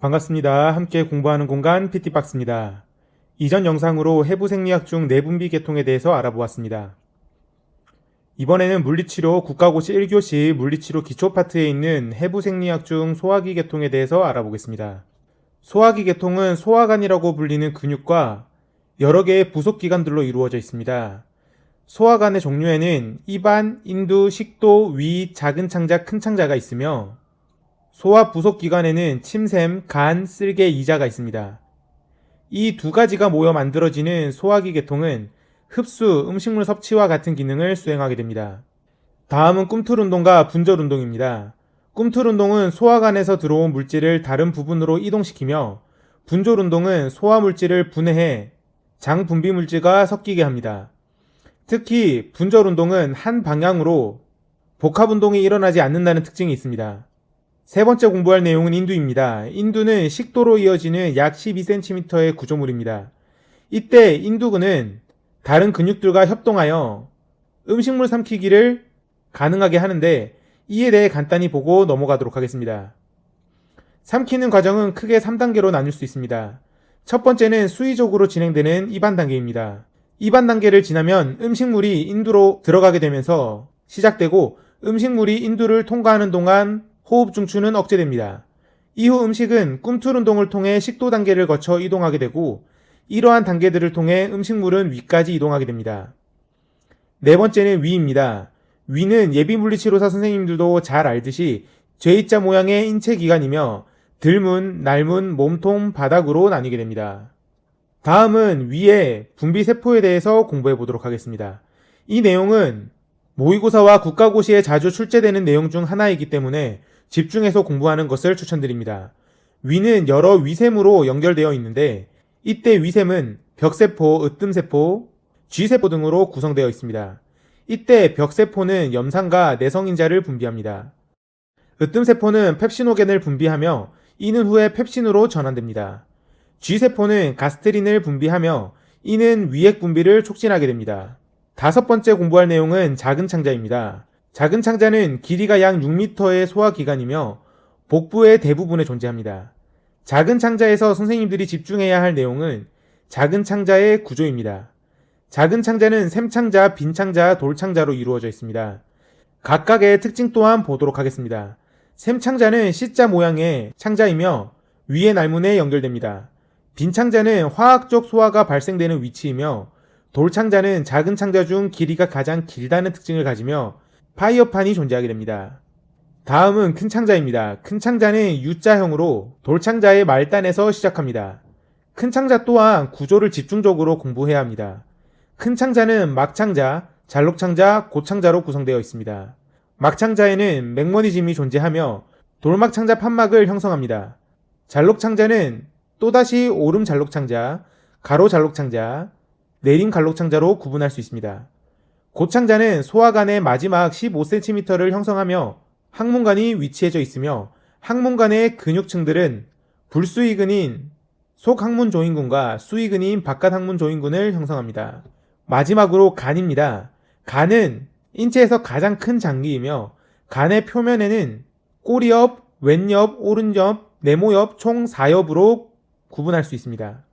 반갑습니다. 함께 공부하는 공간 PT박스입니다. 이전 영상으로 해부 생리학 중 내분비 계통에 대해서 알아보았습니다. 이번에는 물리치료 국가고시 1교시 물리치료 기초 파트에 있는 해부 생리학 중 소화기 계통에 대해서 알아보겠습니다. 소화기 계통은 소화관이라고 불리는 근육과 여러 개의 부속 기관들로 이루어져 있습니다. 소화관의 종류에는 입안, 인두, 식도, 위, 작은 창자, 큰 창자가 있으며 소화 부속 기관에는 침샘, 간, 쓸개, 이자가 있습니다. 이 두 가지가 모여 만들어지는 소화기 계통은 흡수, 음식물 섭취와 같은 기능을 수행하게 됩니다. 다음은 꿈틀 운동과 분절 운동입니다. 꿈틀 운동은 소화관에서 들어온 물질을 다른 부분으로 이동시키며 분절 운동은 소화 물질을 분해해 장 분비 물질과 섞이게 합니다. 특히 분절 운동은 한 방향으로 복합 운동이 일어나지 않는다는 특징이 있습니다. 세 번째 공부할 내용은 인두입니다. 인두는 식도로 이어지는 약 12cm의 구조물입니다. 이때 인두근은 다른 근육들과 협동하여 음식물 삼키기를 가능하게 하는데 이에 대해 간단히 보고 넘어가도록 하겠습니다. 삼키는 과정은 크게 3단계로 나눌 수 있습니다. 첫 번째는 수의적으로 진행되는 입안 단계입니다. 입안 단계를 지나면 음식물이 인두로 들어가게 되면서 시작되고 음식물이 인두를 통과하는 동안 호흡 중추는 억제됩니다. 이후 음식은 꿈틀 운동을 통해 식도 단계를 거쳐 이동하게 되고 이러한 단계들을 통해 음식물은 위까지 이동하게 됩니다. 네 번째는 위입니다. 위는 예비 물리치료사 선생님들도 잘 알듯이 J자 모양의 인체 기관이며 들문, 날문, 몸통, 바닥으로 나뉘게 됩니다. 다음은 위의 분비 세포에 대해서 공부해 보도록 하겠습니다. 이 내용은 모의고사와 국가고시에 자주 출제되는 내용 중 하나이기 때문에 집중해서 공부하는 것을 추천드립니다. 위는 여러 위샘으로 연결되어 있는데 이때 위샘은 벽세포, 으뜸세포, 쥐세포 등으로 구성되어 있습니다. 이때 벽세포는 염산과 내성인자를 분비합니다. 으뜸세포는 펩시노겐을 분비하며 이는 후에 펩신으로 전환됩니다. 쥐세포는 가스트린을 분비하며 이는 위액 분비를 촉진하게 됩니다. 다섯 번째 공부할 내용은 작은 창자입니다. 작은 창자는 길이가 약 6m의 소화기관이며 복부의 대부분에 존재합니다. 작은 창자에서 선생님들이 집중해야 할 내용은 작은 창자의 구조입니다. 작은 창자는 샘창자, 빈창자, 돌창자로 이루어져 있습니다. 각각의 특징 또한 보도록 하겠습니다. 샘창자는 C자 모양의 창자이며 위의 날문에 연결됩니다. 빈창자는 화학적 소화가 발생되는 위치이며 돌창자는 작은 창자 중 길이가 가장 길다는 특징을 가지며 파이어판이 존재하게 됩니다. 다음은 큰 창자입니다. 큰 창자는 U자형으로 돌창자의 말단에서 시작합니다. 큰 창자 또한 구조를 집중적으로 공부해야 합니다. 큰 창자는 막창자, 잘록창자, 고창자로 구성되어 있습니다. 막창자에는 맥머니즘이 존재하며 돌막창자 판막을 형성합니다. 잘록창자는 또다시 오름 잘록창자, 가로 잘록창자, 내림 갈록창자로 구분할 수 있습니다. 고창자는 소화관의 마지막 15cm를 형성하며 항문관이 위치해져 있으며 항문관의 근육층들은 불수의근인 속항문 조인군과 수의근인 바깥 항문 조인군을 형성합니다. 마지막으로 간입니다. 간은 인체에서 가장 큰 장기이며 간의 표면에는 꼬리옆, 왼옆, 오른옆, 네모옆 총 4옆으로 구분할 수 있습니다.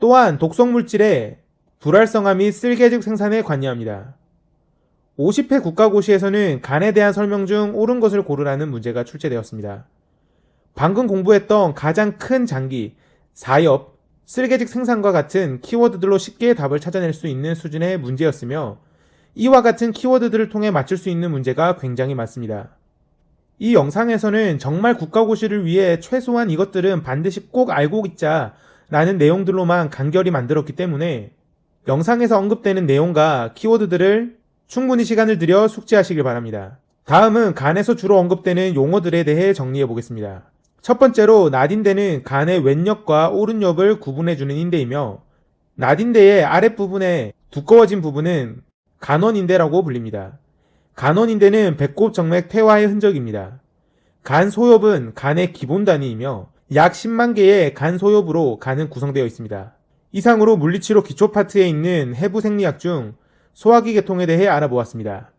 또한 독성 물질의 불활성화 및 쓸개즙 생산에 관여합니다. 50회 국가고시에서는 간에 대한 설명 중 옳은 것을 고르라는 문제가 출제되었습니다. 방금 공부했던 가장 큰 장기, 4엽, 쓸개직 생산과 같은 키워드들로 쉽게 답을 찾아낼 수 있는 수준의 문제였으며 이와 같은 키워드들을 통해 맞출 수 있는 문제가 굉장히 많습니다. 이 영상에서는 정말 국가고시를 위해 최소한 이것들은 반드시 꼭 알고 있자 라는 내용들로만 간결히 만들었기 때문에 영상에서 언급되는 내용과 키워드들을 충분히 시간을 들여 숙지하시길 바랍니다. 다음은 간에서 주로 언급되는 용어들에 대해 정리해 보겠습니다. 첫 번째로 나딘대는 간의 왼옆과 오른옆을 구분해주는 인대이며 나딘대의 아랫부분에 두꺼워진 부분은 간원인대라고 불립니다. 간원인대는 배꼽 정맥 퇴화의 흔적입니다. 간 소엽은 간의 기본 단위이며 약 10만 개의 간 소엽으로 간은 구성되어 있습니다. 이상으로 물리치료 기초 파트에 있는 해부 생리학 중 소화기 계통에 대해 알아보았습니다.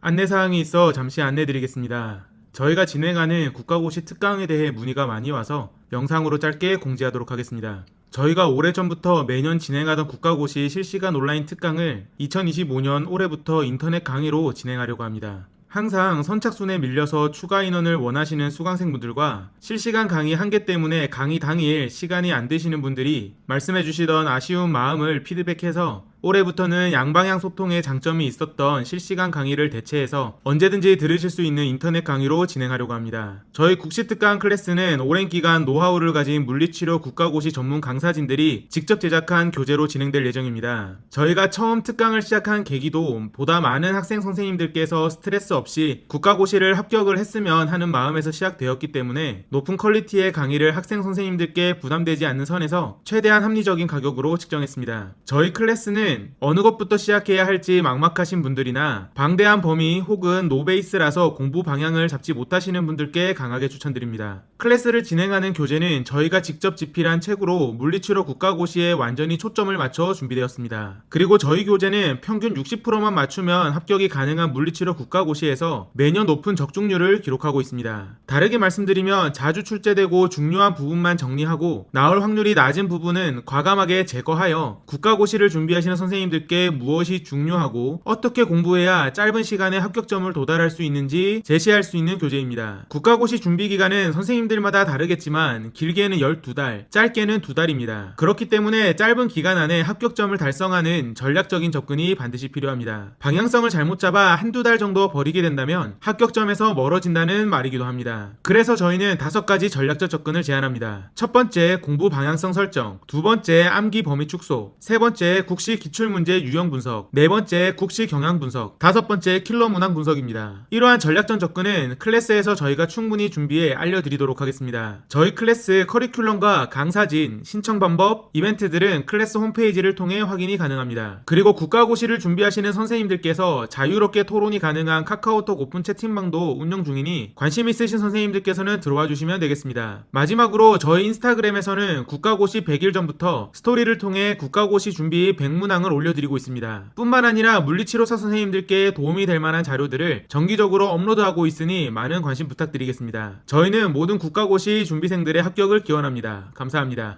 안내사항이 있어 잠시 안내드리겠습니다. 저희가 진행하는 국가고시 특강에 대해 문의가 많이 와서 영상으로 짧게 공지하도록 하겠습니다. 저희가 오래전부터 매년 진행하던 국가고시 실시간 온라인 특강을 2025년 올해부터 인터넷 강의로 진행하려고 합니다. 항상 선착순에 밀려서 추가 인원을 원하시는 수강생분들과 실시간 강의 한계 때문에 강의 당일 시간이 안 되시는 분들이 말씀해 주시던 아쉬운 마음을 피드백해서 올해부터는 양방향 소통에 장점이 있었던 실시간 강의를 대체해서 언제든지 들으실 수 있는 인터넷 강의로 진행하려고 합니다. 저희 국시특강 클래스는 오랜 기간 노하우를 가진 물리치료 국가고시 전문 강사진들이 직접 제작한 교재로 진행될 예정입니다. 저희가 처음 특강을 시작한 계기도 보다 많은 학생 선생님들께서 스트레스 없이 국가고시를 합격을 했으면 하는 마음에서 시작되었기 때문에 높은 퀄리티의 강의를 학생 선생님들께 부담되지 않는 선에서 최대한 합리적인 가격으로 측정했습니다. 저희 클래스는 어느 것부터 시작해야 할지 막막하신 분들이나 방대한 범위 혹은 노베이스라서 공부 방향을 잡지 못하시는 분들께 강하게 추천드립니다. 클래스를 진행하는 교재는 저희가 직접 집필한 책으로 물리치료 국가고시에 완전히 초점을 맞춰 준비되었습니다. 그리고 저희 교재는 평균 60%만 맞추면 합격이 가능한 물리치료 국가고시에서 매년 높은 적중률을 기록하고 있습니다. 다르게 말씀드리면 자주 출제되고 중요한 부분만 정리하고 나올 확률이 낮은 부분은 과감하게 제거하여 국가고시를 준비하시는 선생님들께 무엇이 중요하고 어떻게 공부해야 짧은 시간에 합격점을 도달할 수 있는지 제시할 수 있는 교재입니다. 국가고시 준비 기간은 선생님들마다 다르겠지만 길게는 12달, 짧게는 2달입니다. 그렇기 때문에 짧은 기간 안에 합격점을 달성하는 전략적인 접근이 반드시 필요합니다. 방향성을 잘못 잡아 한두 달 정도 버리게 된다면 합격점에서 멀어진다는 말이기도 합니다. 그래서 저희는 다섯 가지 전략적 접근을 제안합니다. 첫 번째, 공부 방향성 설정. 두 번째, 암기 범위 축소. 세 번째, 국시 기 출문제 유형 분석. 네 번째, 국시 경향 분석. 다섯 번째, 킬러 문항 분석입니다. 이러한 전략적 접근은 클래스에서 저희가 충분히 준비해 알려드리도록 하겠습니다. 저희 클래스 커리큘럼과 강사진, 신청 방법, 이벤트들은 클래스 홈페이지를 통해 확인이 가능합니다. 그리고 국가고시를 준비하시는 선생님들께서 자유롭게 토론이 가능한 카카오톡 오픈 채팅방도 운영 중이니 관심 있으신 선생님들께서는 들어와 주시면 되겠습니다. 마지막으로 저희 인스타그램에서는 국가고시 100일 전부터 스토리를 통해 국가고시 준비 100문 항을 올려드리고 있습니다. 뿐만 아니라 물리치료사 선생님들께 도움이 될 만한 자료들을 정기적으로 업로드하고 있으니 많은 관심 부탁드리겠습니다. 저희는 모든 국가고시 준비생들의 합격을 기원합니다. 감사합니다.